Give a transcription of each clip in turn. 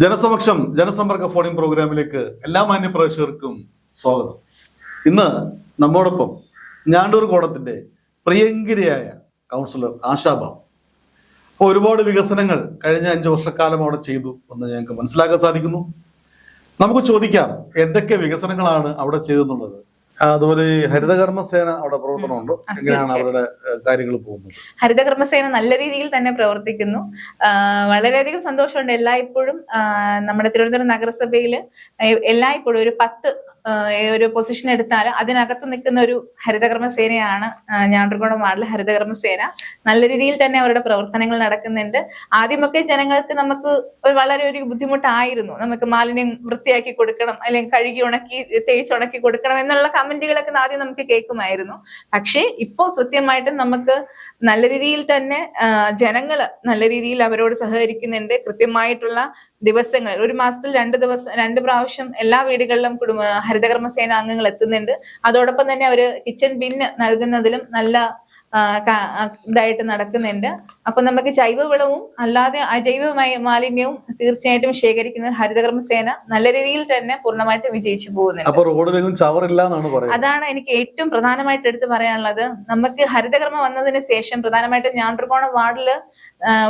ജനസമക്ഷം ജനസമ്പർക്ക phoning പ്രോഗ്രാമിലേക്ക് എല്ലാ മാന്യ പ്രേക്ഷകർക്കും സ്വാഗതം. ഇന്ന് നമ്മോടൊപ്പം ഞാണ്ടൂർ കോടത്തിന്റെ പ്രിയങ്കരിയായ കൗൺസിലർ ആശാബാബു അപ്പോൾ ഒരുപാട് വികസനങ്ങൾ കഴിഞ്ഞ അഞ്ചു വർഷക്കാലം അവിടെ ചെയ്തു എന്ന് ഞങ്ങൾക്ക് മനസ്സിലാക്കാൻ സാധിക്കുന്നു. നമുക്ക് ചോദിക്കാം എന്തൊക്കെ വികസനങ്ങളാണ് അവിടെ ചെയ്തെന്നുള്ളത്? അതുപോലെ ഹരിതകർമ്മസേന അവിടെ പ്രവർത്തനമുണ്ടോ. എങ്ങനെയാണ് അവരുടെ കാര്യങ്ങൾ പോകുന്നത്? ഹരിതകർമ്മസേന നല്ല രീതിയിൽ തന്നെ പ്രവർത്തിക്കുന്നു. വളരെയധികം സന്തോഷമുണ്ട്. എല്ലായ്പ്പോഴും നമ്മുടെ തിരുവനന്തപുരം നഗരസഭയിൽ എല്ലായ്പ്പോഴും ഒരു പത്ത് ഒരു പൊസിഷൻ എടുത്താൽ അതിനകത്ത് നിൽക്കുന്ന ഒരു ഹരിതകർമ്മ സേനയാണ് ആ, ഞാണ്ടർകുളം വാർഡിലെ ഹരിതകർമ്മ സേന. നല്ല രീതിയിൽ തന്നെ അവരുടെ പ്രവർത്തനങ്ങൾ നടക്കുന്നുണ്ട്. ആദ്യമൊക്കെ ജനങ്ങൾക്ക് നമുക്ക് വളരെ ഒരു ബുദ്ധിമുട്ടായിരുന്നു. നമുക്ക് മാലിന്യം വൃത്തിയാക്കി കൊടുക്കണം അല്ലെങ്കിൽ കഴുകി ഉണക്കി തേച്ച് ഉണക്കി കൊടുക്കണം എന്നുള്ള കമന്റുകളൊക്കെ ആദ്യം നമുക്ക് കേൾക്കുമായിരുന്നു. പക്ഷേ ഇപ്പോൾ കൃത്യമായിട്ടും നമുക്ക് നല്ല രീതിയിൽ തന്നെ ജനങ്ങൾ നല്ല രീതിയിൽ അവരോട് സഹകരിക്കുന്നുണ്ട്. കൃത്യമായിട്ടുള്ള ദിവസങ്ങൾ ഒരു മാസത്തിൽ രണ്ട് ദിവസം രണ്ട് പ്രാവശ്യം എല്ലാ വീടുകളിലും കുടുംബ ഹരിതകർമ്മ അംഗങ്ങൾ എത്തുന്നുണ്ട്. അതോടൊപ്പം തന്നെ അവർ കിച്ചൺ ബിന്ന് നൽകുന്നതിലും നല്ല ഇതായിട്ട് നടക്കുന്നുണ്ട്. അപ്പൊ നമുക്ക് ജൈവവളവും അല്ലാതെ അജൈവ മാലിന്യവും തീർച്ചയായിട്ടും ശേഖരിക്കുന്ന ഹരിതകർമ്മസേന നല്ല രീതിയിൽ തന്നെ പൂർണമായിട്ട് വിജയിച്ചു പോകുന്നുണ്ട്. അതാണ് എനിക്ക് ഏറ്റവും പ്രധാനമായിട്ട് എടുത്തു പറയാനുള്ളത്. നമുക്ക് ഹരിതകർമ്മ വന്നതിന് ശേഷം പ്രധാനമായിട്ടും ഞാൻ വാർഡിൽ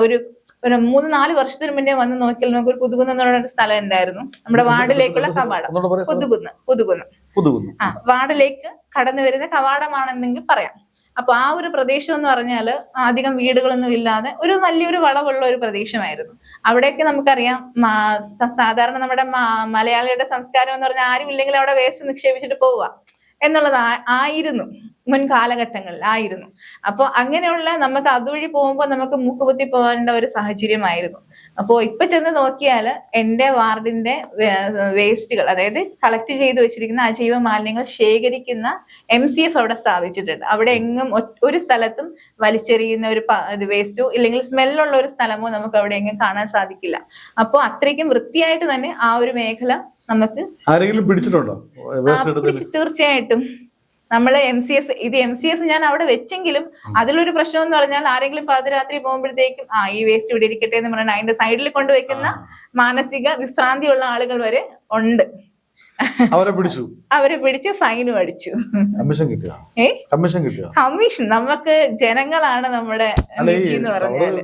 ഒരു ഒരു മൂന്ന് നാല് വർഷത്തിന് മുന്നേ വന്ന് നോക്കിയാൽ നമുക്ക് ഒരു പുതുകുന്ന് സ്ഥലം ഉണ്ടായിരുന്നു. നമ്മുടെ വാർഡിലേക്കുള്ള കവാടം. പുതുകുന്ന്. പുതുകുന്ന്. ആ വാർഡിലേക്ക് കടന്നു വരുന്ന കവാടമാണെന്നെങ്കിൽ പറയാം. അപ്പൊ ആ ഒരു പ്രദേശം എന്ന് പറഞ്ഞാൽ അധികം വീടുകളൊന്നും ഇല്ലാതെ ഒരു നല്ലൊരു വളവുള്ള ഒരു പ്രദേശമായിരുന്നു. അവിടെയൊക്കെ നമുക്കറിയാം സാധാരണ നമ്മുടെ മലയാളിയുടെ സംസ്കാരം എന്ന് പറഞ്ഞാൽ ആരും ഇല്ലെങ്കിൽ അവിടെ വേസ്റ്റ് നിക്ഷേപിച്ചിട്ട് പോവുക എന്നുള്ളത് ആയിരുന്നു മുൻ കാലഘട്ടങ്ങളിൽ ആയിരുന്നു. അപ്പൊ അങ്ങനെയുള്ള നമുക്ക് അതുവഴി പോകുമ്പോൾ നമുക്ക് മൂക്കുപൊത്തി പോകേണ്ട ഒരു സാഹചര്യമായിരുന്നു. അപ്പോൾ ഇപ്പൊ ചെന്ന് നോക്കിയാൽ എന്റെ വാർഡിന്റെ വേസ്റ്റുകൾ അതായത് കളക്ട് ചെയ്ത് വെച്ചിരിക്കുന്ന അജൈവ മാലിന്യങ്ങൾ ശേഖരിക്കുന്ന എം സി എഫ് അവിടെ സ്ഥാപിച്ചിട്ടുണ്ട്. അവിടെ എങ്ങും ഒരു സ്ഥലത്തും വലിച്ചെറിയുന്ന ഒരു വേസ്റ്റോ ഇല്ലെങ്കിൽ സ്മെല്ലുള്ള ഒരു സ്ഥലമോ നമുക്ക് അവിടെ എങ്ങും കാണാൻ സാധിക്കില്ല. അപ്പോൾ അത്രയ്ക്കും വൃത്തിയായിട്ട് തന്നെ ആ ഒരു മേഖല നമുക്ക് ആരെങ്കിലും പിടിച്ചിട്ടുണ്ടോ? തീർച്ചയായിട്ടും. നമ്മൾ എം സി എസ് ഇത് എം സി എസ് ഞാൻ അവിടെ വെച്ചെങ്കിലും അതിലൊരു പ്രശ്നം എന്ന് പറഞ്ഞാൽ ആരെങ്കിലും പാതിരാത്രി പോകുമ്പോഴത്തേക്കും ആ ഈ വേസ്റ്റ് ഇവിടെ ഇരിക്കട്ടെ എന്ന് പറഞ്ഞാൽ അതിന്റെ സൈഡിൽ കൊണ്ടുവെക്കുന്ന മാനസിക വിശ്രാന്തിയുള്ള ആളുകൾ വരെ ഉണ്ട്. അവരെ പിടിച്ചു. അവരെ പിടിച്ച് ഫൈനും അടിച്ചു. കമ്മീഷൻ കിട്ടുക. കമ്മീഷൻ കിട്ടുക. കമ്മീഷൻ നമുക്ക് ജനങ്ങളാണ് നമ്മുടെ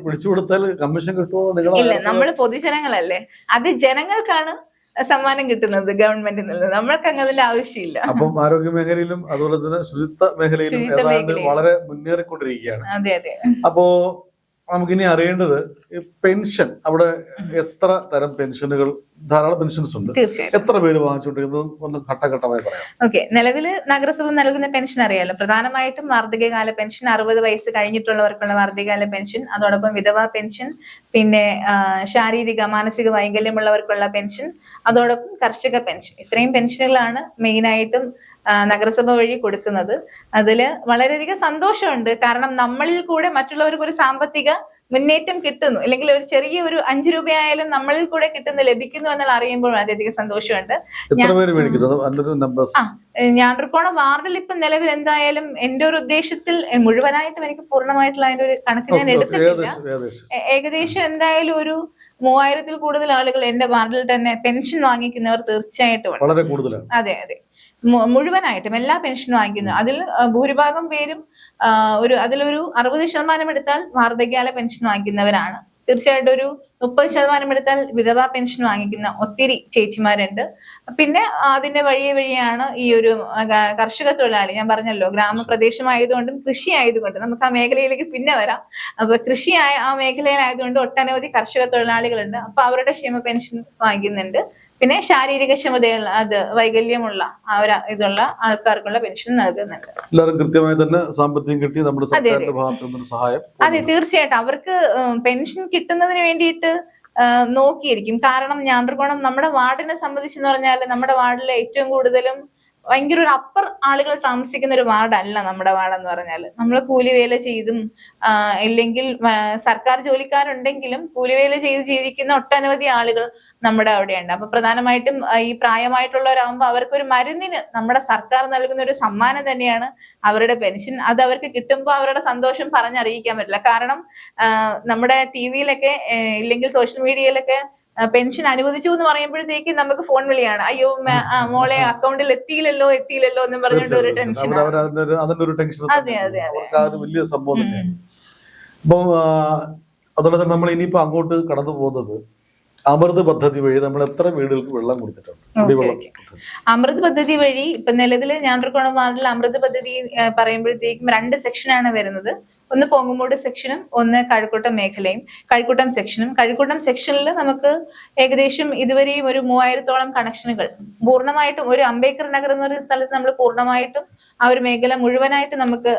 പിടിച്ചു കൊടുത്താൽ കമ്മീഷൻ കിട്ടുമോ ഇല്ല നമ്മൾ പൊതുജനങ്ങളല്ലേ. അത് ജനങ്ങൾക്കാണ് സമ്മാനം കിട്ടുന്നത് ഗവൺമെന്റിൽ നിന്ന്. നമ്മൾക്ക് അങ്ങനെ അതിന്റെ ആവശ്യമില്ല. അപ്പം ആരോഗ്യ മേഖലയിലും അതുപോലെ തന്നെ ശുചിത്വ മേഖലയിലും. വളരെ മുന്നേറിക്കൊണ്ടിരിക്കുകയാണ്. അതെ അതെ. അപ്പോ നമുക്കിനി അറിയേണ്ടത് പെൻഷൻ അവിടെ എത്ര തരം പെൻഷനുകൾ ധാരാളം പെൻഷൻസ് ഉണ്ട്. എത്ര പേര് വാങ്ങിച്ചുകൊണ്ടിരിക്കുന്നത് ഒന്ന് ഘട്ടഘട്ടമായി പറയാം ഓക്കെ നിലവിൽ നഗരസഭ നൽകുന്ന പെൻഷൻ അറിയാലോ. പ്രധാനമായിട്ടും വാർദ്ധക്യകാല പെൻഷൻ അറുപത് വയസ്സ് കഴിഞ്ഞിട്ടുള്ളവർക്കുള്ള വാർദ്ധക്യകാല പെൻഷൻ അതോടൊപ്പം വിധവ പെൻഷൻ പിന്നെ ശാരീരിക മാനസിക വൈകല്യമുള്ളവർക്കുള്ള പെൻഷൻ അതോടൊപ്പം കർഷക പെൻഷൻ. ഇത്രയും പെൻഷനുകളാണ് മെയിനായിട്ടും നഗരസഭ വഴി കൊടുക്കുന്നത്. അതിൽ വളരെയധികം സന്തോഷമുണ്ട്. കാരണം നമ്മളിൽ കൂടെ മറ്റുള്ളവർക്ക് ഒരു സാമ്പത്തിക മുന്നേറ്റം കിട്ടുന്നു. അല്ലെങ്കിൽ ഒരു ചെറിയ ഒരു അഞ്ചു രൂപയായാലും നമ്മളിൽ കൂടെ കിട്ടുന്നു ലഭിക്കുന്നു എന്നുള്ള അറിയുമ്പോൾ വളരെയധികം സന്തോഷമുണ്ട്. നമ്പേഴ്സ് ആ വാർഡിൽ ഇപ്പം നിലവിൽ എന്തായാലും എന്റെ ഒരു ഉദ്ദേശത്തിൽ മുഴുവനായിട്ടും എനിക്ക് പൂർണമായിട്ടുള്ള അതിന്റെ ഒരു കണക്ക് ഞാൻ എടുത്തിട്ടില്ല. ഏകദേശം എന്തായാലും ഒരു മൂവായിരത്തിൽ കൂടുതൽ ആളുകൾ എന്റെ വാർഡിൽ തന്നെ പെൻഷൻ വാങ്ങിക്കുന്നവർ തീർച്ചയായിട്ടും അതെ അതെ. മുഴുവനായിട്ടും എല്ലാ പെൻഷനും വാങ്ങിക്കുന്നു. അതിൽ ഭൂരിഭാഗം പേരും ഒരു അതിലൊരു അറുപത് ശതമാനം എടുത്താൽ വാർദ്ധക്യകാല പെൻഷൻ വാങ്ങിക്കുന്നവരാണ്. തീർച്ചയായിട്ടും ഒരു മുപ്പത് ശതമാനം എടുത്താൽ വിധവാ പെൻഷൻ വാങ്ങിക്കുന്ന ഒത്തിരി ചേച്ചിമാരുണ്ട്. പിന്നെ അതിന്റെ വഴിയെ വഴിയാണ് ഈ ഒരു കർഷക തൊഴിലാളി ഞാൻ പറഞ്ഞല്ലോ ഗ്രാമപ്രദേശമായതുകൊണ്ടും കൃഷി ആയതുകൊണ്ടും നമുക്ക് ആ മേഖലയിലേക്ക് പിന്നെ വരാം. അപ്പൊ കൃഷിയായ ആ മേഖലയിലായതുകൊണ്ട് ഒട്ടനവധി കർഷക തൊഴിലാളികളുണ്ട്. അപ്പൊ അവരുടെ ക്ഷേമ പെൻഷൻ വാങ്ങിക്കുന്നുണ്ട്. പിന്നെ ശാരീരിക ക്ഷമതയുള്ള അത് വൈകല്യമുള്ള ആ ഒരു ഇതുള്ള ആൾക്കാർക്കുള്ള പെൻഷൻ നൽകുന്നുണ്ട്. എല്ലാവരും കൃത്യമായി തന്നെ സാമ്പത്തികം കിട്ടി നമ്മുടെ അതെ. സർക്കാരിന്റെ ഭാഗത്തു നിന്നൊരു സഹായം. അതെ തീർച്ചയായിട്ടും. അവർക്ക് പെൻഷൻ കിട്ടുന്നതിന് വേണ്ടിയിട്ട് നോക്കിയിരിക്കും. കാരണം ഞാണ്ടർകോണം നമ്മുടെ വാർഡിനെ സംബന്ധിച്ചെന്ന് പറഞ്ഞാൽ നമ്മുടെ വാർഡിലെ ഏറ്റവും കൂടുതലും ഭയങ്കര ഒരു അപ്പർ ആളുകൾ താമസിക്കുന്ന ഒരു വാർഡല്ല നമ്മുടെ വാർഡെന്ന് പറഞ്ഞാൽ നമ്മൾ കൂലിവേല ചെയ്തും ഇല്ലെങ്കിൽ സർക്കാർ ജോലിക്കാരുണ്ടെങ്കിലും കൂലിവേല ചെയ്ത് ജീവിക്കുന്ന ഒട്ടനവധി ആളുകൾ നമ്മുടെ അവിടെയുണ്ട്. അപ്പൊ പ്രധാനമായിട്ടും ഈ പ്രായമായിട്ടുള്ളവരാകുമ്പോൾ അവർക്കൊരു മരുന്നിന് നമ്മുടെ സർക്കാർ നൽകുന്ന ഒരു സമ്മാനം തന്നെയാണ് അവരുടെ പെൻഷൻ. അത് അവർക്ക് കിട്ടുമ്പോൾ അവരുടെ സന്തോഷം പറഞ്ഞറിയിക്കാൻ പറ്റില്ല. കാരണം നമ്മുടെ ടി വിയിലൊക്കെ ഇല്ലെങ്കിൽ സോഷ്യൽ മീഡിയയിലൊക്കെ പെൻഷൻ അനുവദിച്ചു എന്ന് പറയുമ്പോഴത്തേക്ക് നമുക്ക് ഫോൺ വിളിയാണ്. അയ്യോ മോളെ അക്കൗണ്ടിൽ എത്തിയില്ലല്ലോ എത്തിയില്ലല്ലോ എന്ന് പറഞ്ഞിട്ട് ഒരു ടെൻഷൻ അതെ, അതെ, അതെ. വലിയ സംഭവം അപ്പോൾ അപ്പൊ അതുപോലെ തന്നെ നമ്മൾ ഇനിയിപ്പോ അങ്ങോട്ട് കടന്നു പോകുന്നത്. അമൃത് പദ്ധതി വഴി നമ്മൾ എത്ര വീടുകൾക്ക് വെള്ളം കൊടുത്തിട്ടുണ്ട്? അമൃത് പദ്ധതി വഴി ഇപ്പൊ നിലവിൽ ഞാണ്ടർക്കോണം വാർഡിൽ അമൃത് പദ്ധതി പറയുമ്പോഴത്തേക്കും രണ്ട് സെക്ഷനാണ് വരുന്നത്. ഒന്ന് പൊങ്ങുമൂട് സെക്ഷനും ഒന്ന് കഴക്കൂട്ടം മേഖലയും കഴക്കൂട്ടം സെക്ഷനും കഴക്കൂട്ടം സെക്ഷനിൽ നമുക്ക് ഏകദേശം ഇതുവരെയും ഒരു മൂവായിരത്തോളം കണക്ഷനുകൾ പൂർണമായിട്ടും ഒരു അംബേദ്കർ നഗർ എന്ന് പറയുന്ന സ്ഥലത്ത് നമ്മൾ പൂർണമായിട്ടും ആ ഒരു മേഖല മുഴുവനായിട്ട് നമുക്ക്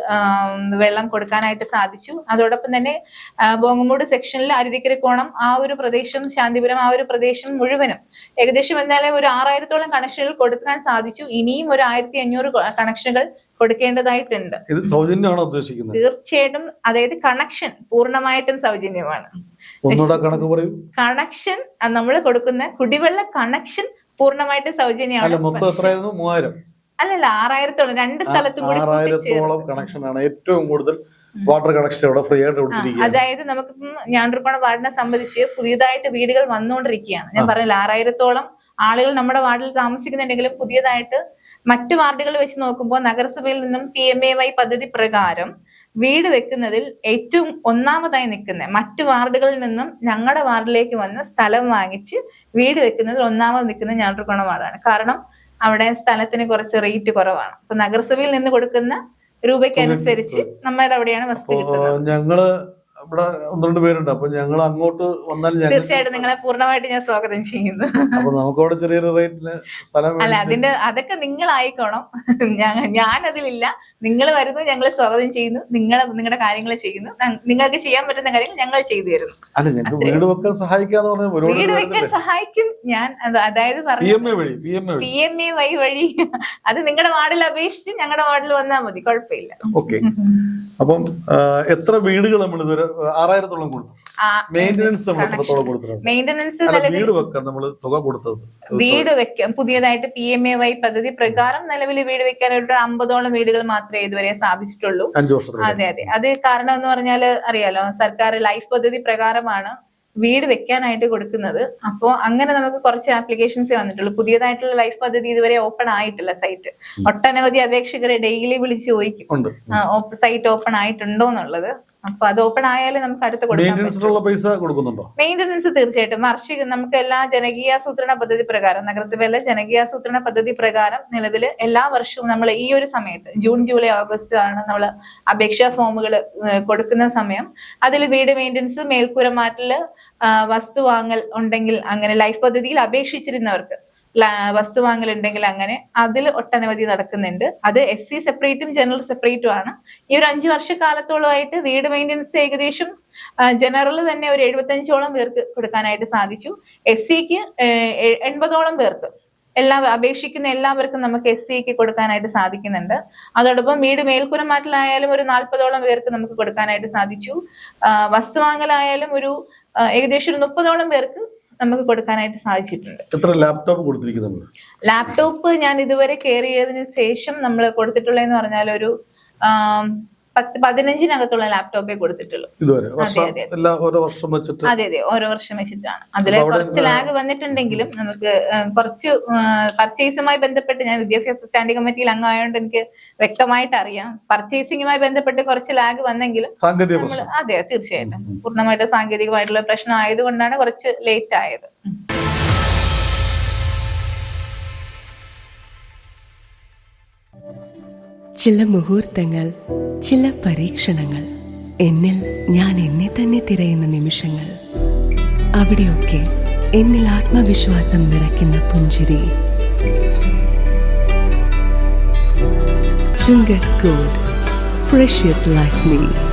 വെള്ളം കൊടുക്കാനായിട്ട് സാധിച്ചു. അതോടൊപ്പം തന്നെ ബോങ്ങമൂട് സെക്ഷനിൽ അരുതിക്കരക്കോണം ആ ഒരു പ്രദേശം ശാന്തിപുരം ആ ഒരു പ്രദേശം മുഴുവനും ഏകദേശം എന്തായാലും ഒരു ആറായിരത്തോളം കണക്ഷനുകൾ കൊടുക്കാൻ സാധിച്ചു. ഇനിയും ഒരു ആയിരത്തി അഞ്ഞൂറ് കണക്ഷനുകൾ കൊടുക്കേണ്ടതായിട്ടുണ്ട്. ഇത് സൗജന്യമാണോ ഉദ്ദേശിക്കുന്നത്? തീർച്ചയായിട്ടും അതായത് കണക്ഷൻ പൂർണമായിട്ടും സൗജന്യമാണ്. കണക്ക് പറയൂ. കണക്ഷൻ നമ്മൾ കൊടുക്കുന്ന കുടിവെള്ള കണക്ഷൻ പൂർണമായിട്ട് സൗജന്യമാണ്. മൊത്തം എത്രയായിരുന്നു? മൂവായിരം. അല്ലല്ല ആറായിരത്തോളം രണ്ട് സ്ഥലത്തും കൂടി ആറായിരത്തോളം കണക്ഷൻ ആണ് ഏറ്റവും കൂടുതൽ വാട്ടർ കണക്ഷൻ ഫ്രീ ആയിട്ട് കൊടുത്തിരിക്കുക അതായത് നമുക്ക് ഞാണ്ടർക്കോണ വാർഡിനെ സംബന്ധിച്ച് പുതിയതായിട്ട് വീടുകൾ വന്നുകൊണ്ടിരിക്കുകയാണ്. ഞാൻ പറഞ്ഞില്ല ആറായിരത്തോളം ആളുകൾ നമ്മുടെ വാർഡിൽ താമസിക്കുന്നുണ്ടെങ്കിലും പുതിയതായിട്ട് മറ്റു വാർഡുകൾ വെച്ച് നോക്കുമ്പോൾ നഗരസഭയിൽ നിന്നും പി എം എ വൈ പദ്ധതി പ്രകാരം വീട് വെക്കുന്നതിൽ ഏറ്റവും ഒന്നാമതായി നിൽക്കുന്ന മറ്റു വാർഡുകളിൽ നിന്നും ഞങ്ങളുടെ വാർഡിലേക്ക് വന്ന് സ്ഥലം വാങ്ങിച്ച് വീട് വെക്കുന്നതിൽ ഒന്നാമത് നിൽക്കുന്ന ഞാണ്ടർക്കോണ വാർഡാണ്. കാരണം അവിടെ സ്ഥലത്തിന് കുറച്ച് റേറ്റ് കുറവാണ്. അപ്പൊ നഗരസഭയിൽ നിന്ന് കൊടുക്കുന്ന രൂപയ്ക്ക് അനുസരിച്ച് നമ്മുടെ അവിടെയാണ് വസ്തു കിട്ടുന്നത്. ഞങ്ങൾ ഇവിടെ ഒന്ന് രണ്ട് പേരുണ്ട്. അപ്പൊ ഞങ്ങൾ അങ്ങോട്ട് വന്നാൽ തീർച്ചയായിട്ടും നിങ്ങളെ പൂർണമായിട്ട് ഞാൻ സ്വാഗതം ചെയ്യുന്നു. അപ്പൊ നമുക്ക് അവിടെ ചെറിയൊരു റേറ്റിന് സ്ഥലം അല്ല അതിന്റെ അതൊക്കെ നിങ്ങളായിക്കോണം. ഞാൻ അതിലില്ല നിങ്ങൾ വരുന്നു ഞങ്ങൾ സ്വാഗതം ചെയ്യുന്നു നിങ്ങൾ നിങ്ങളുടെ കാര്യങ്ങൾ ചെയ്യുന്നു. നിങ്ങൾക്ക് ചെയ്യാൻ പറ്റുന്ന കാര്യങ്ങൾ ഞങ്ങൾ ചെയ്തു തരുന്നു. അല്ല ഞങ്ങൾക്ക് വീട് വെക്കാൻ സഹായിക്കാന്ന് പറഞ്ഞാൽ വീട് വെക്കാൻ? സഹായിക്കും. ഞാൻ അതായത് പറഞ്ഞു പി എം എ വൈ വഴി. അത് നിങ്ങളുടെ വാർഡിൽ അപേക്ഷിച്ച് ഞങ്ങളുടെ വാർഡിൽ വന്നാൽ മതി. കുഴപ്പമില്ല. ഓക്കെ അപ്പം എത്ര വീടുകൾ നമ്മൾ ഇതുവരെ ആറായിരത്തോളം കൊടുത്തു. മെയിന്റനൻസ് നമ്മൾ എത്രത്തോളം കൊടുത്തിട്ടുണ്ട്. മെയിന്റനൻസ് വീട് വെക്കാൻ നമ്മൾ തുക കൊടുത്തത്. വീട് വെക്കാൻ പുതിയതായിട്ട് പി എം എ വൈ പദ്ധതി പ്രകാരം നിലവിൽ വീട് വെക്കാൻ ഒരു അമ്പതോളം വീടുകൾ മാത്രമേ ഇതുവരെ സാധിച്ചിട്ടുള്ളൂ അഞ്ചു വർഷത്തിൽ അതെ അതെ. അത് കാരണം എന്ന് പറഞ്ഞാൽ അറിയാലോ സർക്കാർ ലൈഫ് പദ്ധതി പ്രകാരമാണ് വീട് വെക്കാനായിട്ട് കൊടുക്കുന്നത്. അപ്പോ അങ്ങനെ നമുക്ക് കുറച്ച് ആപ്ലിക്കേഷൻസ് വന്നിട്ടുള്ളൂ. പുതിയതായിട്ടുള്ള ലൈഫ് പദ്ധതി ഇതുവരെ ഓപ്പൺ ആയിട്ടില്ല സൈറ്റ്. ഒട്ടനവധി അപേക്ഷകരെ ഡെയിലി വിളിച്ച് ചോദിക്കും. സൈറ്റ് ഓപ്പൺ ആയിട്ടുണ്ടോ എന്നുള്ളത്. അപ്പൊ അത് ഓപ്പൺ ആയാലും നമുക്ക് അടുത്ത് പൈസ കൊടുക്കുന്നുണ്ടോ? മെയിന്റനൻസ് തീർച്ചയായിട്ടും. വാർഷിക നമുക്ക് എല്ലാ ജനകീയാസൂത്രണ പദ്ധതി പ്രകാരം നഗരസഭയിലെ ജനകീയാസൂത്രണ പദ്ധതി പ്രകാരം നിലവിൽ എല്ലാ വർഷവും നമ്മൾ ഈ ഒരു സമയത്ത് ജൂൺ ജൂലൈ ഓഗസ്റ്റ് ആണ് നമ്മൾ അപേക്ഷാ ഫോമുകൾ കൊടുക്കുന്ന സമയം. അതിൽ വീട് മെയിന്റനൻസ് മേൽക്കൂര മാറ്റൽ വസ്തു വാങ്ങൽ ഉണ്ടെങ്കിൽ അങ്ങനെ ലൈഫ് പദ്ധതിയിൽ അപേക്ഷിച്ചിരുന്നവർക്ക് വസ്തു വാങ്ങലുണ്ടെങ്കിൽ അങ്ങനെ അതിൽ ഒട്ടനവധി നടക്കുന്നുണ്ട്. അത് എസ് സി സെപ്പറേറ്റും ജനറൽ സെപ്പറേറ്റും ആണ്. ഈ ഒരു അഞ്ചു വർഷക്കാലത്തോളമായിട്ട് വീട് മെയിന്റനൻസ് ഏകദേശം ജനറൽ തന്നെ ഒരു എഴുപത്തഞ്ചോളം പേർക്ക് കൊടുക്കാനായിട്ട് സാധിച്ചു. എസ് സിക്ക് എൺപതോളം പേർക്ക്. എല്ലാ അപേക്ഷിക്കുന്ന എല്ലാവർക്കും നമുക്ക് എസ് സിക്ക് കൊടുക്കാനായിട്ട് സാധിക്കുന്നുണ്ട്. അതോടൊപ്പം വീട് മേൽക്കൂര മാറ്റലായാലും ഒരു നാൽപ്പതോളം പേർക്ക് നമുക്ക് കൊടുക്കാനായിട്ട് സാധിച്ചു. വസ്തുവാങ്ങലായാലും വസ്തു വാങ്ങലായാലും ഒരു ഏകദേശം ഒരു മുപ്പതോളം പേർക്ക് നമുക്ക് കൊടുക്കാനായിട്ട് സാധിച്ചിട്ടുണ്ട്. എത്ര ലാപ്ടോപ്പ് കൊടുത്തിരിക്കുന്നുണ്ട്? ലാപ്ടോപ്പ് ഞാൻ ഇതുവരെ കയറിയതിനു ശേഷം നമ്മൾ കൊടുത്തിട്ടുള്ളതെന്ന് പറഞ്ഞാൽ ഒരു പത്ത് പതിനഞ്ചിനകത്തുള്ള ലാപ്ടോപ്പേ കൊടുത്തിട്ടുള്ളൂ. ഇതുവരെ. ഓരോ വർഷം വെച്ചിട്ട് അതെ അതെ ഓരോ വർഷം വെച്ചിട്ടാണ്. അതിൽ കുറച്ച് ലാഗ് വന്നിട്ടുണ്ടെങ്കിലും നമുക്ക് കുറച്ച് പർച്ചേസുമായി ബന്ധപ്പെട്ട് ഞാൻ വിദ്യാഭ്യാസ സ്റ്റാൻഡിംഗ് കമ്മിറ്റിയിൽ അംഗമായതുകൊണ്ട് എനിക്ക് വ്യക്തമായിട്ട് അറിയാം. പർച്ചേസിംഗുമായി ബന്ധപ്പെട്ട് കുറച്ച് ലാഗ് വന്നെങ്കിലും അതെ തീർച്ചയായിട്ടും. പൂർണമായിട്ട് സാങ്കേതികമായിട്ടുള്ള പ്രശ്നം ആയതുകൊണ്ടാണ് കുറച്ച് ലേറ്റ് ആയത്. ചില മുഹൂർത്തങ്ങൾ ചില പരീക്ഷണങ്ങൾ. എന്നിൽ ഞാൻ എന്നെ തന്നെ തിരയുന്ന നിമിഷങ്ങൾ. അവിടെയൊക്കെ എന്നിൽ ആത്മവിശ്വാസം നിറയ്ക്കുന്ന പുഞ്ചിരി. Chungath gold precious like me.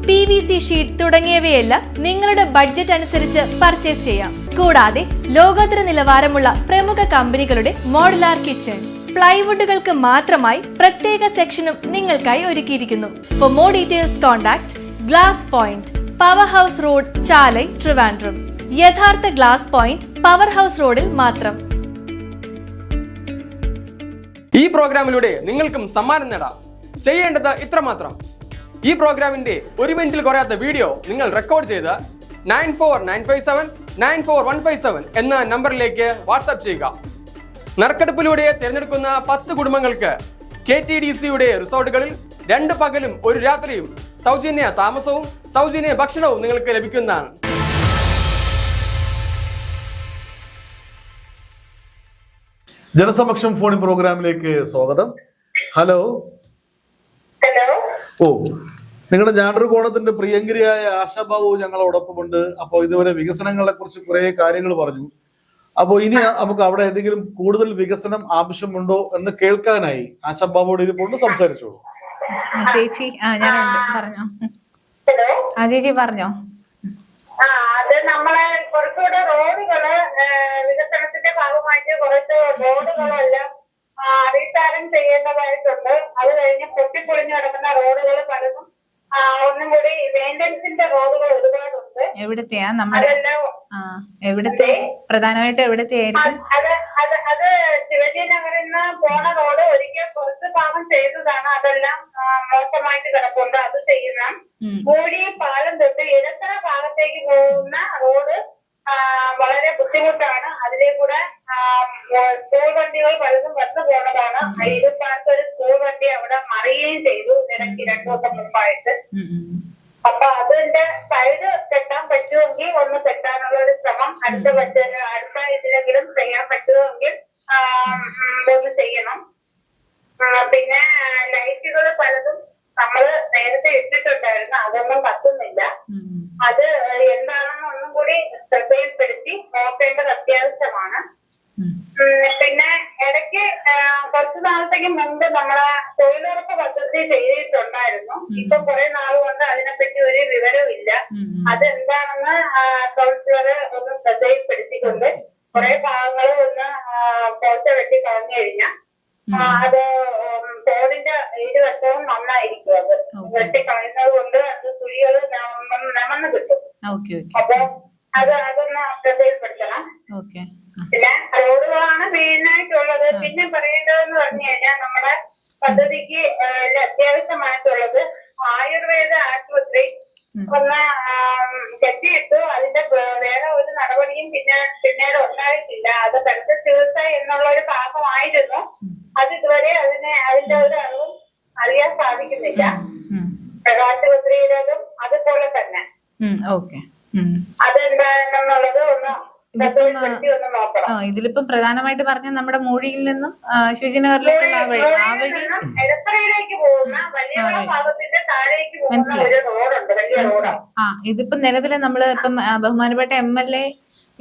P V C sheet തുടങ്ങിയവയെല്ലാം നിങ്ങളുടെ ബഡ്ജറ്റ് അനുസരിച്ച് പർച്ചേസ് ചെയ്യാം. കൂടാതെ ലോകോത്തര നിലവാരമുള്ള പ്രമുഖ കമ്പനികളുടെ മോഡലാർ കിച്ചൺ പ്ലൈവുഡുകൾക്ക് മാത്രമായി പ്രത്യേക സെക്ഷനും നിങ്ങൾക്കായി ഒരുക്കിയിരിക്കുന്നു. For more details contact glass point power house road Chalai Trivandrum യഥാർത്ഥ ഗ്ലാസ് പോയിന്റ് പവർ ഹൗസ് റോഡിൽ മാത്രം. ഈ പ്രോഗ്രാമിലൂടെ നിങ്ങൾക്കും സമ്മാനം നേടാം. ചെയ്യേണ്ടത് ഇത്രമാത്രം. ഈ പ്രോഗ്രാമിന്റെ ഒരു മിനിറ്റിൽ കുറയാത്ത വീഡിയോ നിങ്ങൾ റെക്കോർഡ് ചെയ്ത് nine four nine five seven nine four one five seven എന്ന നമ്പറിലേക്ക് വാട്സാപ്പ് ചെയ്യുക. നറുക്കെടുപ്പിലൂടെ തിരഞ്ഞെടുക്കുന്ന പത്ത് കുടുംബങ്ങൾക്ക് കെ ടി ഡി സിയുടെ റിസോർട്ടുകളിൽ രണ്ട് പകലും ഒരു രാത്രിയും സൗജന്യ താമസവും സൗജന്യ ഭക്ഷണവും നിങ്ങൾക്ക് ലഭിക്കുന്നതാണ്. ജനസമക്ഷം ഫോണിൻ പ്രോഗ്രാമിലേക്ക് സ്വാഗതം. ഹലോ. ഹലോ. ഓ നിങ്ങളുടെ ഞാനൊരു കോണത്തിന്റെ പ്രിയങ്കരിയായ ആശാബാബു ഞങ്ങളോടൊപ്പമുണ്ട്. അപ്പോൾ ഇതുവരെ വികസനങ്ങളെ കുറിച്ച് കുറെ കാര്യങ്ങൾ പറഞ്ഞു. അപ്പോൾ ഇനി നമുക്ക് അവിടെ എന്തെങ്കിലും കൂടുതൽ വികസനം ആവശ്യമുണ്ടോ എന്ന് കേൾക്കാനായി ആശാബാബുവോട് ഇരിപ്പോണ്ട് സംസാരിച്ചോളൂ. ചേച്ചി ആ ഞാനുണ്ട്. പറഞ്ഞോ. ആ ചേച്ചി പറഞ്ഞോ. അത് നമ്മളെ കുറച്ചുകൂടെ റോഡുകൾ വികസനത്തിന്റെ ഭാഗമായിട്ട് കുറച്ച് റോഡുകളെല്ലാം റീസാരം ചെയ്യേണ്ടതായിട്ടുണ്ട്. അത് കഴിഞ്ഞ് പൊട്ടിപ്പൊളിഞ്ഞു കിടക്കുന്ന റോഡുകൾ പലതും ഒന്നും കൂടി മെയിന്റനൻസിന്റെ റോഡുകൾ ഒരുപാടുണ്ട്. എവിടത്തെയാ? നമ്മുടെ എവിടത്തെ? പ്രധാനമായിട്ട് എവിടത്തെ അത് അത് അത് ശിവജി നഗറിൽ നിന്ന് പോണ റോഡ് ഒരിക്കൽ കുറച്ച് ഭാഗം ചെയ്തതാണ്. അതെല്ലാം മോശമായിട്ട് കിടപ്പുണ്ട്. അത് ചെയ്യുന്ന കോഴി പാലം തൊട്ട് ഇടത്തറ ഭാഗത്തേക്ക് പോകുന്ന റോഡ് വളരെ ബുദ്ധിമുട്ടാണ്. അതിലെ കൂടെ സ്കൂൾ വണ്ടികൾ പലതും വന്നു പോണതാണ്. ഇരുപ്പാലത്ത് ഒരു സ്കൂൾ വണ്ടി അവിടെ മറിയുകയും ചെയ്തു. ഇടയ്ക്ക് രണ്ടു ദിവസം മുമ്പായിട്ട്. അപ്പൊ അതിന്റെ സൈഡ് കെട്ടാൻ പറ്റുമെങ്കിൽ ഒന്ന് കെട്ടാനുള്ള ഒരു ശ്രമം. അടുത്ത പറ്റ അടുത്ത ഇതിലെങ്കിലും ചെയ്യാൻ പറ്റുമെങ്കിൽ ഒന്ന് ചെയ്യണം. പിന്നെ ലൈറ്റുകൾ പലതും നമ്മൾ നേരത്തെ ഇട്ടിട്ടുണ്ടായിരുന്നു അതൊന്നും ഉം. അത് എന്താണെന്ന് ഒന്നും കൂടി ശ്രദ്ധയിൽപ്പെടുത്തി നോക്കേണ്ടത് അത്യാവശ്യമാണ്. പിന്നെ ഇടയ്ക്ക് കുറച്ചു നാളത്തേക്ക് മുമ്പ് നമ്മളെ തൊഴിലുറപ്പ് പദ്ധതി ചെയ്തിട്ടുണ്ടായിരുന്നു. ഇപ്പൊ കുറെ നാൾ കൊണ്ട് അതിനെപ്പറ്റി ഒരു വിവരവും ഇല്ല ഉം, ഉം. അതെന്താണെന്ന് കൗൺസിലർ ഒന്ന് ശ്രദ്ധയിൽപ്പെടുത്തിക്കൊണ്ട് കുറെ ഭാഗങ്ങൾ ഒന്ന് പോച്ച വെട്ടി കളഞ്ഞു കഴിഞ്ഞാൽ അത് തോടിന്റെ ഇരുവശവും നന്നായിരിക്കും അത്. വെട്ടി കളയുന്നത് കൊണ്ട് അത് കുഴികൾ നമന്ന് കിട്ടും. അപ്പൊ അത് അതൊന്ന് ശ്രദ്ധയിൽപ്പെടുത്തണം ഓക്കെ. പിന്നെ റോഡുകളാണ് മെയിൻ ആയിട്ടുള്ളത്. പിന്നെ പറയേണ്ടതെന്ന് പറഞ്ഞു കഴിഞ്ഞാൽ നമ്മുടെ പദ്ധതിക്ക് അത്യാവശ്യമായിട്ടുള്ളത് ആയുർവേദ ആശുപത്രി ഒന്ന് കെട്ടിയിട്ടു അതിന്റെ വേറെ ഒരു നടപടിയും പിന്നെ പിന്നീട് ഉണ്ടായിട്ടില്ല. അത് കടുത്ത ചികിത്സ എന്നുള്ള ഒരു ഭാഗമായിരുന്നു അത് ഇതുവരെ അതിനെ അതിന്റെ ഒരു അറിവും അറിയാൻ സാധിക്കുന്നില്ല. പ്രകാശപത്രിയിലും അതുപോലെ തന്നെ. ഓക്കെ. അതെന്താണെന്നുള്ളത് ഒന്ന് ഇതിപ്പം, ആ, ഇതിലിപ്പം പ്രധാനമായിട്ട് പറഞ്ഞ നമ്മുടെ മൂഴിയിൽ നിന്നും ശിവജിനഗറിലേക്കുള്ള ആ വഴി ആ വഴി മനസ്സിലായി. ആ ഇതിപ്പം നിലവിലെ നമ്മൾ ഇപ്പം ബഹുമാനപ്പെട്ട എം എൽ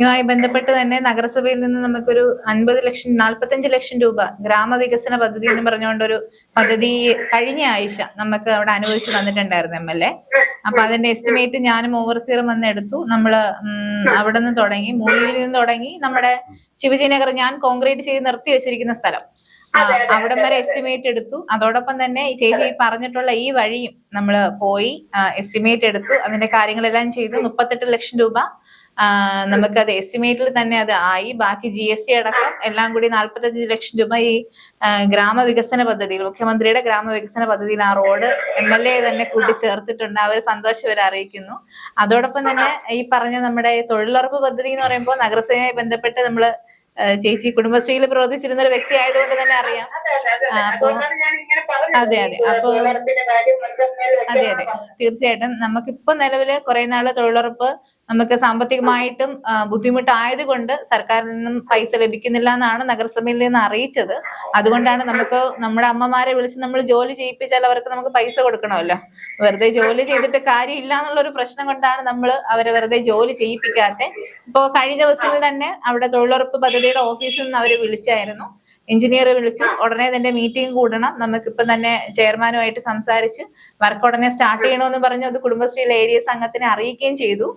എയുമായി ബന്ധപ്പെട്ട് തന്നെ നഗരസഭയിൽ നിന്ന് നമുക്കൊരു അൻപത് ലക്ഷം നാൽപ്പത്തഞ്ച് ലക്ഷം രൂപ ഗ്രാമവികസന പദ്ധതി എന്ന് പറഞ്ഞുകൊണ്ടൊരു പദ്ധതി കഴിഞ്ഞ ആഴ്ച നമുക്ക് അവിടെ അനുവദിച്ചു തന്നിട്ടുണ്ടായിരുന്നു എം എൽ എ. അപ്പൊ അതിന്റെ എസ്റ്റിമേറ്റ് ഞാനും ഓവർസിയറും വന്ന് എടുത്തു. നമ്മൾ അവിടെ നിന്ന് തുടങ്ങി മൂലിയിൽ നിന്ന് തുടങ്ങി നമ്മുടെ ശിവജിനഗർ ഞാൻ കോൺക്രീറ്റ് ചെയ്ത് നിർത്തി വെച്ചിരിക്കുന്ന സ്ഥലം. അവിടെ വരെ എസ്റ്റിമേറ്റ് എടുത്തു. അതോടൊപ്പം തന്നെ ചേച്ചി പറഞ്ഞിട്ടുള്ള ഈ വഴിയും നമ്മൾ പോയി എസ്റ്റിമേറ്റ് എടുത്തു. അതിന്റെ കാര്യങ്ങളെല്ലാം ചെയ്തു. മുപ്പത്തെട്ട് ലക്ഷം രൂപ നമുക്കത് എസ്റ്റിമേറ്റിൽ തന്നെ അത് ആയി. ബാക്കി ജി എസ് ടി അടക്കം എല്ലാം കൂടി നാൽപ്പത്തഞ്ച് ലക്ഷം രൂപ ഈ ഗ്രാമവികസന പദ്ധതിയിൽ മുഖ്യമന്ത്രിയുടെ ഗ്രാമവികസന പദ്ധതിയിൽ ആ റോഡ് എം എൽ എ തന്നെ കൂട്ടിച്ചേർത്തിട്ടുണ്ട്. അവർ സന്തോഷം അറിയിക്കുന്നു. അതോടൊപ്പം തന്നെ ഈ പറഞ്ഞ നമ്മുടെ തൊഴിലുറപ്പ് പദ്ധതി എന്ന് പറയുമ്പോൾ നഗരസഭയുമായി ബന്ധപ്പെട്ട് നമ്മൾ ചേച്ചി കുടുംബശ്രീയിൽ പ്രവർത്തിച്ചിരുന്ന ഒരു വ്യക്തി ആയതുകൊണ്ട് തന്നെ അറിയാം. അപ്പൊ-. അതെ, അതെ. അപ്പൊ- അതെ അതെ. തീർച്ചയായിട്ടും നമുക്കിപ്പോ നിലവിൽ കുറെ നാൾ തൊഴിലുറപ്പ് നമുക്ക് സാമ്പത്തികമായിട്ടും ബുദ്ധിമുട്ടായതുകൊണ്ട് സർക്കാരിൽ നിന്നും പൈസ ലഭിക്കുന്നില്ല എന്നാണ് നഗരസഭയിൽ നിന്ന് അറിയിച്ചത്. അതുകൊണ്ടാണ് നമുക്ക് നമ്മുടെ അമ്മമാരെ വിളിച്ച് നമ്മൾ ജോലി ചെയ്യിപ്പിച്ചാൽ അവർക്ക് നമുക്ക് പൈസ കൊടുക്കണമല്ലോ. വെറുതെ ജോലി ചെയ്തിട്ട് കാര്യമില്ല എന്നുള്ള ഒരു പ്രശ്നം കൊണ്ടാണ് നമ്മൾ അവരെ വെറുതെ ജോലി ചെയ്യിപ്പിക്കാത്തെ. ഇപ്പോ കഴിഞ്ഞ ദിവസങ്ങളിൽ തന്നെ അവിടെ തൊഴിലുറപ്പ് പദ്ധതിയുടെ ഓഫീസിൽ നിന്ന് അവർ വിളിച്ചായിരുന്നു. എഞ്ചിനീയർ വിളിച്ചു ഉടനെ തന്നെ മീറ്റിംഗ് കൂടണം. നമുക്കിപ്പം തന്നെ ചെയർമാനുമായിട്ട് സംസാരിച്ച് വർക്ക് ഉടനെ സ്റ്റാർട്ട് ചെയ്യണമെന്ന് പറഞ്ഞു അത് കുടുംബശ്രീ ലേഡി സംഘത്തിനെ അറിയിക്കുകയും ചെയ്തു.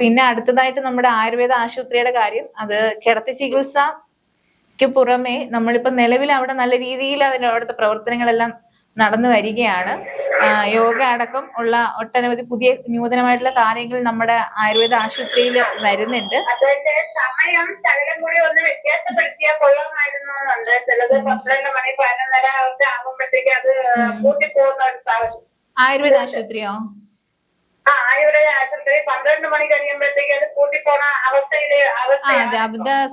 പിന്നെ അടുത്തതായിട്ട് നമ്മുടെ ആയുർവേദ ആശുപത്രിയുടെ കാര്യം. അത് കിടത്തി ചികിത്സക്ക് പുറമെ നമ്മളിപ്പോ നിലവിൽ അവിടെ നല്ല രീതിയിൽ അവരുടെ അവിടുത്തെ പ്രവർത്തനങ്ങളെല്ലാം നടന്നു വരികയാണ്. യോഗ അടക്കം ഉള്ള ഒട്ടനവധി പുതിയ നൂതനമായിട്ടുള്ള കാര്യങ്ങൾ നമ്മുടെ ആയുർവേദ ആശുപത്രിയിൽ വരുന്നുണ്ട്. സമയം ശകലം കൂടി ഒന്ന് വ്യത്യാസപ്പെടുത്തിയാൽ കൊള്ളാമായിരുന്നു എന്നുണ്ട്. ചിലത് പന്ത്രണ്ട് മണി പതിനൊന്നര ഒക്കെ ആകുമ്പോഴത്തേക്ക് അത് കൂട്ടിപ്പോകുന്ന ഒരു സാഹചര്യം. ആയുർവേദ ആശുപത്രിയോ? അത് അതെ.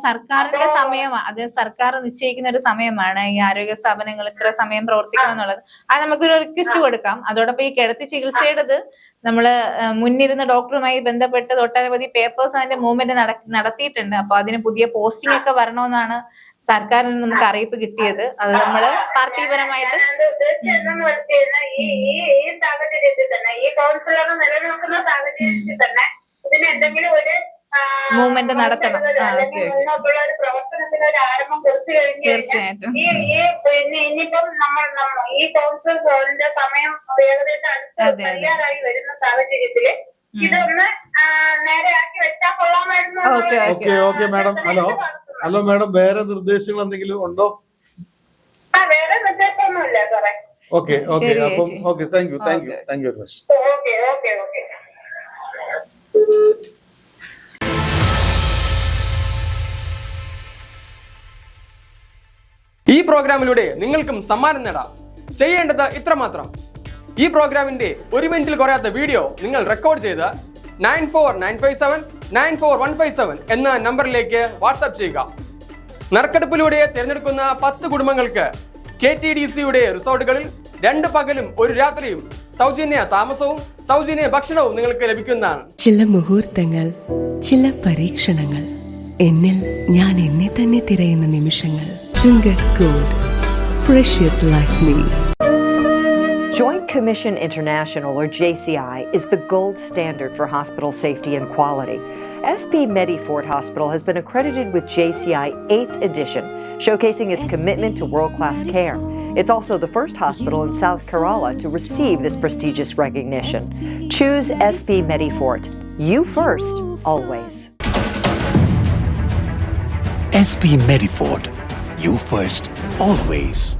സർക്കാരിന്റെ സമയമാണ് അത് സർക്കാർ നിശ്ചയിക്കുന്ന ഒരു സമയമാണ് ഈ ആരോഗ്യ സ്ഥാപനങ്ങൾ ഇത്ര സമയം പ്രവർത്തിക്കണം എന്നുള്ളത്. അത് നമുക്കൊരു റിക്വസ്റ്റ് കൊടുക്കാം. അതോടൊപ്പം ഈ കിടത്തി ചികിത്സയുടേത് നമ്മൾ ആ, മുന്നിരുന്ന ഡോക്ടറുമായി ബന്ധപ്പെട്ട് ഒട്ടനവധി പേപ്പേഴ്സ് അതിന്റെ മൂവ്മെന്റ് നടത്തിയിട്ടുണ്ട്. അപ്പൊ അതിന് പുതിയ പോസ്റ്റിംഗ് ഒക്കെ വരണമെന്നാണ് സർക്കാരിൽ നിന്ന് നമുക്ക് അറിയിപ്പ് കിട്ടിയത്. അത് നമ്മൾ പാർട്ടിപരമായിട്ട് മൂവ്മെന്റ് ഉദ്ദേശിച്ചതെന്ന് വെച്ച് കഴിഞ്ഞാൽ ഈ ഈ ഈ സാഹചര്യത്തിൽ തന്നെ ഈ കൗൺസിലർ നിലനിൽക്കുന്ന സാഹചര്യത്തിൽ തന്നെ ഇതിന് എന്തെങ്കിലും ഒരു ആ, Movement നടത്തണം. മുന്നോട്ടുള്ള ഒരു പ്രവർത്തനത്തിന് ഒരു ആരംഭം കൊടുത്തു കഴിഞ്ഞാൽ തീർച്ചയായിട്ടും. ഈ ഈ പിന്നെ ഇനിയിപ്പം നമ്മൾ നമ്മ- ഈ കൗൺസിലിന്റെ സമയം ഏകദേശം അടുത്ത് അതെ, അതെ. കഴിയാറായി വരുന്ന സാഹചര്യത്തിൽ ഇതൊന്ന് നേരെയാക്കി വെച്ചാൽ കൊള്ളാമായിരുന്നു okay okay. Madam. Hello. Hello madam വേറെ നിർദ്ദേശങ്ങൾ എന്തെങ്കിലും ഉണ്ടോ? ആ വേറെ നിർദ്ദേശമൊന്നുമില്ല സാറേ. ഓക്കെ ഓക്കെ അപ്പം. Okay thank you thank you thank you very much okay okay okay. ഈ പ്രോഗ്രാമിലൂടെ നിങ്ങൾക്കും സമ്മാനം നേടാം. ചെയ്യേണ്ടത് ഇത്രമാത്രം. ഈ പ്രോഗ്രാമിന്റെ ഒരു മിനിറ്റിൽ കുറയാത്ത വീഡിയോ നിങ്ങൾ റെക്കോർഡ് ചെയ്ത് nine four nine five seven nine four one five seven എന്ന നമ്പറിലേക്ക് വാട്സാപ്പ് ചെയ്യുക. നറുക്കെടുപ്പിലൂടെ തിരഞ്ഞെടുക്കുന്ന പത്ത് കുടുംബങ്ങൾക്ക് കെ ടി ഡി സിയുടെ റിസോർട്ടുകളിൽ രണ്ട് പകലും ഒരു രാത്രിയും സൗജന്യ താമസവും സൗജന്യ ഭക്ഷണവും നിങ്ങൾക്ക് ലഭിക്കുന്നതാണ്. ചില മുഹൂർത്തങ്ങൾ ചില പരീക്ഷണങ്ങൾ എന്നിൽ ഞാൻ എന്നെ തന്നെ തിരയുന്ന നിമിഷങ്ങൾ. Chungath gold precious life me Joint Commission International, or JCI, is the gold standard for hospital safety and quality. SP Medifort Hospital has been accredited with JCI 8th edition, showcasing its commitment to world class care. It's also the first hospital in South Kerala to receive this prestigious recognition. Choose SP Medifort. You first, always. SP Medifort. You first, always.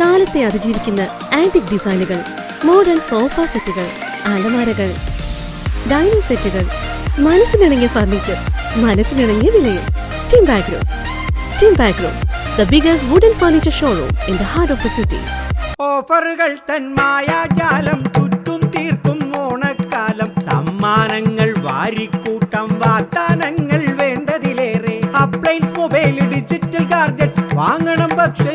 കാലത്തെ അതിജീവിക്കുന്ന antique ഡിസൈനുകൾ modern sofa സെറ്റുകൾ അലമാരകൾ dining സെറ്റുകൾ മനസ്സിനിണങ്ങിയ furniture മനസ്സിനിണങ്ങിയ വിലയിൽ. Team ബാഗ്രോ team Bagro the biggest wooden furniture showroom in the heart of the city ഓഫറുകൾ തൻ മായാജാലം ചുറ്റും തീർക്കും ഓണക്കാലം. സമ്മാനങ്ങൾ വാരിക്കൂട്ടം വാഗ്ദാനങ്ങൾ വേണ്ടതിലേറെ. അപ്ലൈൻസ് മൊബൈൽ ഡിജിറ്റൽ ഗാർജറ്റ്സ് വാങ്ങണം പക്ഷേ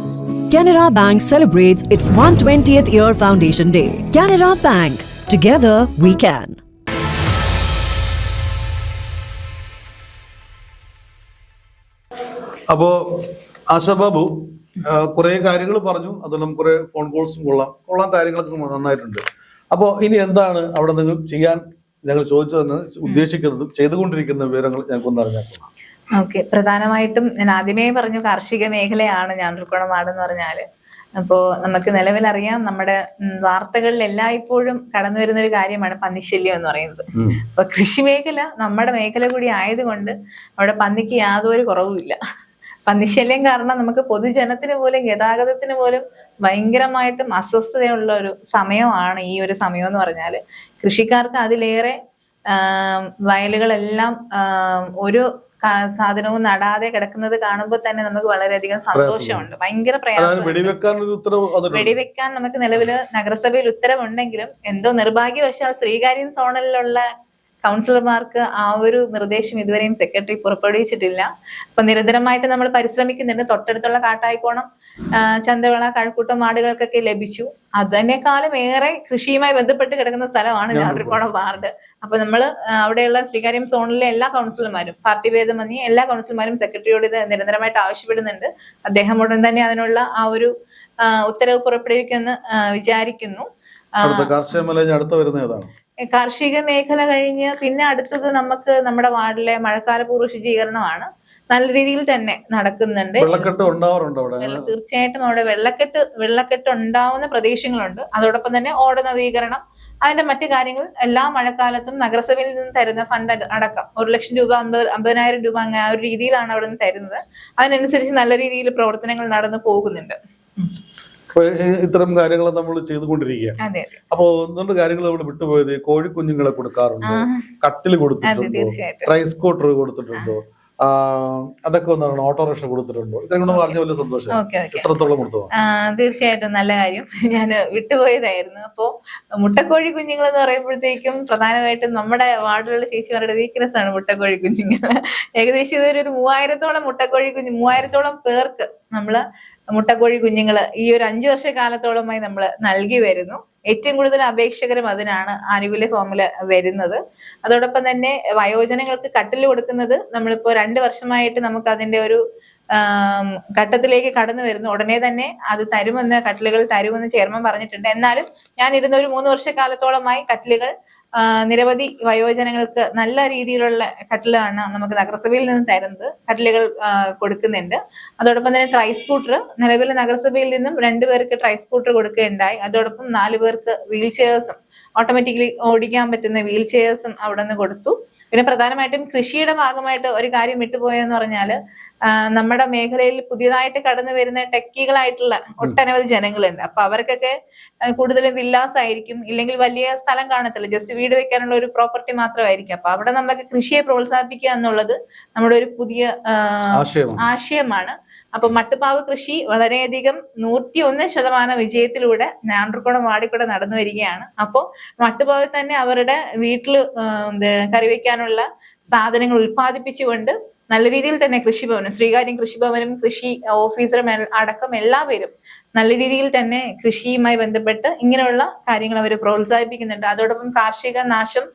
Canara Bank celebrates its 120th year foundation day. Canara Bank. Together we can. അപ്പോ ആശാബാബു കുറെ കാര്യങ്ങൾ പറഞ്ഞു അതെല്ലാം കുറെ ഫോൺ കോൾസും കൊള്ളാം കൊള്ളാം കാര്യങ്ങളൊക്കെ നന്നായിട്ടുണ്ട് അപ്പോൾ ഇനി എന്താണ് അവിടെ നിങ്ങൾ ചെയ്യാൻ ഞങ്ങൾ ചോദിച്ചതെന്ന് ഉദ്ദേശിക്കുന്നതും ചെയ്തുകൊണ്ടിരിക്കുന്ന വിവരങ്ങൾ ഞങ്ങൾക്കൊന്ന് അറിഞ്ഞാൽ ഓക്കെ. പ്രധാനമായിട്ടും ഞാൻ ആദ്യമേ പറഞ്ഞു കാർഷിക മേഖലയാണ് ഞാണ്ടർക്കുളം എന്ന് പറഞ്ഞാൽ. അപ്പോ നമുക്ക് നിലവിലറിയാം നമ്മുടെ വാർത്തകളിൽ എല്ലായ്പ്പോഴും കടന്നു വരുന്ന ഒരു കാര്യമാണ് പന്നിശല്യം എന്ന് പറയുന്നത്. അപ്പൊ കൃഷി മേഖല നമ്മുടെ മേഖല കൂടി ആയതുകൊണ്ട് അവിടെ പന്നിക്ക് യാതൊരു കുറവുമില്ല. പന്നിശല്യം കാരണം നമുക്ക് പൊതുജനത്തിന് പോലും ഗതാഗതത്തിന് പോലും ഭയങ്കരമായിട്ടും അസ്വസ്ഥതയുള്ള ഒരു സമയമാണ് ഈ ഒരു സമയം എന്ന് പറഞ്ഞാൽ. കൃഷിക്കാർക്ക് അതിലേറെ വയലുകളെല്ലാം ഒരു സാധനവും നടാതെ കിടക്കുന്നത് കാണുമ്പോൾ തന്നെ നമുക്ക് വളരെയധികം സന്തോഷമുണ്ട്. ഭയങ്കര പ്രയാസം വെടിവെക്കാൻ നമുക്ക് നിലവിൽ നഗരസഭയിൽ ഉത്തരവുണ്ടെങ്കിലും എന്തോ നിർഭാഗ്യവശാൽ ശ്രീകാര്യം സോണലിലുള്ള കൗൺസിലർമാർക്ക് ആ ഒരു നിർദ്ദേശം ഇതുവരെയും സെക്രട്ടറി പുറപ്പെടുവിച്ചിട്ടില്ല. അപ്പൊ നിരന്തരമായിട്ട് നമ്മൾ പരിശ്രമിക്കുന്നുണ്ട്. തൊട്ടടുത്തുള്ള കാട്ടായിക്കോണം ചന്തവള കഴക്കൂട്ടം മാടുകൾക്കൊക്കെ ലഭിച്ചു. അതിനേക്കാളും ഏറെ കൃഷിയുമായി ബന്ധപ്പെട്ട് കിടക്കുന്ന സ്ഥലമാണ് ഞാവൂർക്കോണം വാർഡ്. അപ്പൊ നമ്മൾ അവിടെയുള്ള ശ്രീകാര്യം സോണിലെ എല്ലാ കൗൺസിലർമാരും പാർട്ടി ഭേദമന്യേ എല്ലാ കൗൺസിലർമാരും സെക്രട്ടറിയോട് ഇത് നിരന്തരമായിട്ട് ആവശ്യപ്പെടുന്നുണ്ട്. അദ്ദേഹം ഉടൻ തന്നെ അതിനുള്ള ആ ഒരു ഉത്തരവ് പുറപ്പെടുവിക്കുമെന്ന് വിചാരിക്കുന്നു. അടുത്ത കാർഷിക അടുത്ത വരുന്ന ഏതാണ്? കാർഷിക മേഖല കഴിഞ്ഞ് പിന്നെ അടുത്തത് നമുക്ക് നമ്മുടെ വാർഡിലെ മഴക്കാല മഴക്കാലപൂർവ ശുചീകരണമാണ് നല്ല രീതിയിൽ തന്നെ നടക്കുന്നുണ്ട്. വെള്ളക്കെട്ട് ഉണ്ടാവാറുണ്ടോ തീർച്ചയായിട്ടും അവിടെ വെള്ളക്കെട്ട് വെള്ളക്കെട്ട് ഉണ്ടാവുന്ന പ്രദേശങ്ങളുണ്ട്. അതോടൊപ്പം തന്നെ ഓട നവീകരണം അതിന്റെ മറ്റു കാര്യങ്ങൾ എല്ലാ മഴക്കാലത്തും നഗരസഭയിൽ നിന്ന് തരുന്ന ഫണ്ട് അടക്കം. ഒരു ലക്ഷം രൂപ അമ്പത് അമ്പതിനായിരം രൂപ അങ്ങനെ ആ ഒരു രീതിയിലാണ് അവിടെ നിന്ന് തരുന്നത്. അതിനനുസരിച്ച് നല്ല രീതിയിൽ പ്രവർത്തനങ്ങൾ നടന്നു പോകുന്നുണ്ട്. ഇത്തരം കാര്യങ്ങൾ നമ്മൾ ചെയ്തുകൊണ്ടിരിക്കുക അപ്പോൾ ഒന്നുകൊണ്ട് കാര്യങ്ങൾ നമ്മൾ വിട്ടുപോയത് കോഴിക്കുഞ്ഞുങ്ങളെ കൊടുക്കാറുണ്ടോ കട്ടിൽ കൊടുത്തിട്ടുണ്ടോ റൈസ് കോട്ടർ കൊടുത്തിട്ടുണ്ടോ അതൊക്കെ ഒന്നാണ് ഓട്ടോറിക്ഷ കൊടുത്തിട്ടുണ്ടോ? ഇത്രയും പറഞ്ഞ വലിയ സന്തോഷം എത്രത്തോളം കൊടുത്തു തീർച്ചയായിട്ടും നല്ല കാര്യം. ഞാൻ വിട്ടുപോയതായിരുന്നു. അപ്പോ മുട്ടക്കോഴി കുഞ്ഞുങ്ങൾ എന്ന് പറയുമ്പോഴത്തേക്കും പ്രധാനമായിട്ടും നമ്മുടെ വാർഡിലുള്ള ചേച്ചിമാരുടെ വീക്ക്നെസ് ആണ് മുട്ടക്കോഴി കുഞ്ഞുങ്ങൾ ഏകദേശം ഇതൊരു മൂവായിരത്തോളം മുട്ടക്കോഴി കുഞ്ഞു മൂവായിരത്തോളം പേർക്ക് നമ്മൾ മുട്ടക്കോഴി കുഞ്ഞുങ്ങൾ ഈ ഒരു അഞ്ചു വർഷ കാലത്തോളമായി നമ്മൾ നൽകി വരുന്നു. ഏറ്റവും കൂടുതൽ അപേക്ഷകരും അതിനാണ് ആനുകൂല്യ ഫോമിൽ വരുന്നത്. അതോടൊപ്പം തന്നെ വയോജനങ്ങൾക്ക് കട്ടിൽ കൊടുക്കുന്നത് നമ്മളിപ്പോ രണ്ട് വർഷമായിട്ട് നമുക്ക് അതിന്റെ ഒരു ഘട്ടത്തിലേക്ക് കടന്നു വരുന്നു. ഉടനെ തന്നെ അത് തരുമെന്ന് കട്ടിലുകൾ തരുമെന്ന് ചെയർമാൻ പറഞ്ഞിട്ടുണ്ട്. എന്നാലും ഞാൻ ഇരുന്ന ഒരു മൂന്ന് വർഷക്കാലത്തോളമായി കട്ടിലുകൾ നിരവധി വയോജനങ്ങൾക്ക് നല്ല രീതിയിലുള്ള കട്ടിലാണ് നമുക്ക് നഗരസഭയിൽ നിന്ന് തരുന്നത്. കട്ടിലുകൾ കൊടുക്കുന്നുണ്ട്. അതോടൊപ്പം തന്നെ ട്രൈ സ്കൂട്ടർ നിലവിൽ നഗരസഭയിൽ നിന്നും രണ്ടുപേർക്ക് ട്രൈ സ്കൂട്ടർ കൊടുക്കുകയുണ്ടായി. അതോടൊപ്പം നാലു പേർക്ക് വീൽ ചെയേഴ്സും ഓട്ടോമാറ്റിക്കലി ഓടിക്കാൻ പറ്റുന്ന വീൽ ചെയേഴ്സും അവിടെ നിന്ന് കൊടുത്തു. പിന്നെ പ്രധാനമായിട്ടും കൃഷിയുടെ ഭാഗമായിട്ട് ഒരു കാര്യം വിട്ടുപോയെന്ന് പറഞ്ഞാൽ നമ്മുടെ മേഖലയിൽ പുതിയതായിട്ട് കടന്നു വരുന്ന ടെക്കികളായിട്ടുള്ള ഒട്ടനവധി ജനങ്ങളുണ്ട്. അപ്പൊ അവർക്കൊക്കെ കൂടുതലും വില്ലാസ് ആയിരിക്കും ഇല്ലെങ്കിൽ വലിയ സ്ഥലം കാണത്തില്ല. ജസ്റ്റ് വീട് വെക്കാനുള്ള ഒരു പ്രോപ്പർട്ടി മാത്രമായിരിക്കും. അപ്പൊ അവിടെ നമുക്ക് കൃഷിയെ പ്രോത്സാഹിപ്പിക്കുക എന്നുള്ളത് നമ്മുടെ ഒരു പുതിയ ആശയമാണ്. അപ്പൊ മട്ടുപാവ് കൃഷി വളരെയധികം നൂറ്റി ഒന്ന് ശതമാനം വിജയത്തിലൂടെ ഞാണ്ടർക്കുടം വാടിക്കൂടെ നടന്നു വരികയാണ്. അപ്പോൾ മട്ടുപാവിൽ തന്നെ അവരുടെ വീട്ടിൽ കറിവെക്കാനുള്ള സാധനങ്ങൾ ഉൽപ്പാദിപ്പിച്ചുകൊണ്ട് നല്ല രീതിയിൽ തന്നെ കൃഷിഭവനും ശ്രീകാര്യം കൃഷിഭവനും കൃഷി ഓഫീസറും അടക്കം എല്ലാവരും നല്ല രീതിയിൽ തന്നെ കൃഷിയുമായി ബന്ധപ്പെട്ട് ഇങ്ങനെയുള്ള കാര്യങ്ങൾ അവർ പ്രോത്സാഹിപ്പിക്കുന്നുണ്ട്. അതോടൊപ്പം കാർഷിക നാശം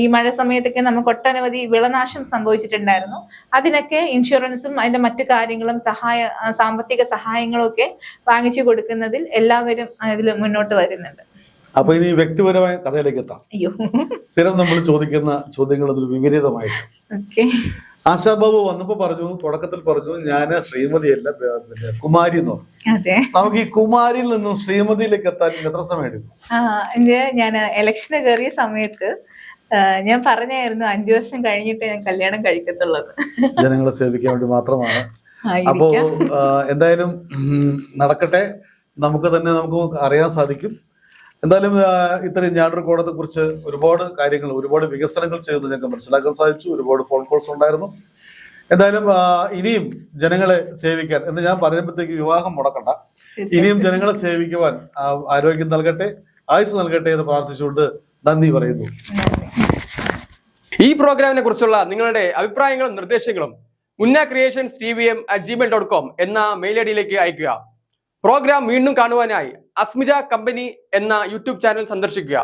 ഈ മഴ സമയത്തൊക്കെ നമുക്ക് ഒട്ടനവധി വിളനാശം സംഭവിച്ചിട്ടുണ്ടായിരുന്നു. അതിനൊക്കെ ഇൻഷുറൻസും അതിന്റെ മറ്റു കാര്യങ്ങളും സഹായ സാമ്പത്തിക സഹായങ്ങളും ഒക്കെ വാങ്ങിച്ചു കൊടുക്കുന്നതിൽ എല്ലാവരും അതിൽ മുന്നോട്ട് വരുന്നുണ്ട്. അപ്പൊ ഇനി വ്യക്തിപരമായ കഥയിലേക്ക് എത്താം. സ്ഥിരം നമ്മൾ ചോദിക്കുന്ന ചോദ്യങ്ങൾ അതിൽ വിപരീതമായിട്ട്. ആശാബാബു വന്നപ്പോ പറഞ്ഞു തുടക്കത്തിൽ പറഞ്ഞു ഞാൻ ശ്രീമതിയല്ല അല്ല പിന്നെ കുമാരി എന്ന് പറഞ്ഞു. നമുക്ക് ഈ കുമാരിയിൽ നിന്നും ശ്രീമതിയിലേക്ക് എത്താൻ എത്ര സമയം എടുക്കും ഞാൻ ഇലക്ഷന് കയറിയ സമയത്ത് ഞാൻ പറഞ്ഞായിരുന്നു അഞ്ചു വർഷം കഴിഞ്ഞിട്ട് ഞാൻ കല്യാണം കഴിക്കത്തുള്ളത് ജനങ്ങളെ സേവിക്കാൻ വേണ്ടി മാത്രമാണ്. അപ്പോ എന്തായാലും നടക്കട്ടെ. നമുക്ക് തന്നെ നമുക്ക് അറിയാൻ സാധിക്കും. എന്തായാലും ഇത്രയും ഞാനൊരു കോടത്തെ കുറിച്ച് ഒരുപാട് കാര്യങ്ങൾ ഒരുപാട് വികസനങ്ങൾ ചെയ്തത് ഞങ്ങൾക്ക് മനസ്സിലാക്കാൻ സാധിച്ചു. ഒരുപാട് ഫോൺ കോൾസ് ഉണ്ടായിരുന്നു. എന്തായാലും ഇനിയും ജനങ്ങളെ സേവിക്കാൻ എന്ന് ഞാൻ പറയുമ്പോഴത്തേക്ക് വിവാഹം മുടക്കണ്ട. ഇനിയും ജനങ്ങളെ സേവിക്കുവാൻ ആരോഗ്യം നൽകട്ടെ ആയുസ് നൽകട്ടെ എന്ന് പ്രാർത്ഥിച്ചുകൊണ്ട് നന്ദി പറയുന്നു. ഈ പ്രോഗ്രാമിനെ കുറിച്ചുള്ള നിങ്ങളുടെ അഭിപ്രായങ്ങളും നിർദ്ദേശങ്ങളും Munna creations T V M at Gmail dot com എന്ന മെയിൽ ഐ ഡിയിലേക്ക് അയക്കുക പ്രോഗ്രാം വീണ്ടും കാണുവാനായി അസ്മിജ കമ്പനി എന്ന യൂട്യൂബ് ചാനൽ സന്ദർശിക്കുക.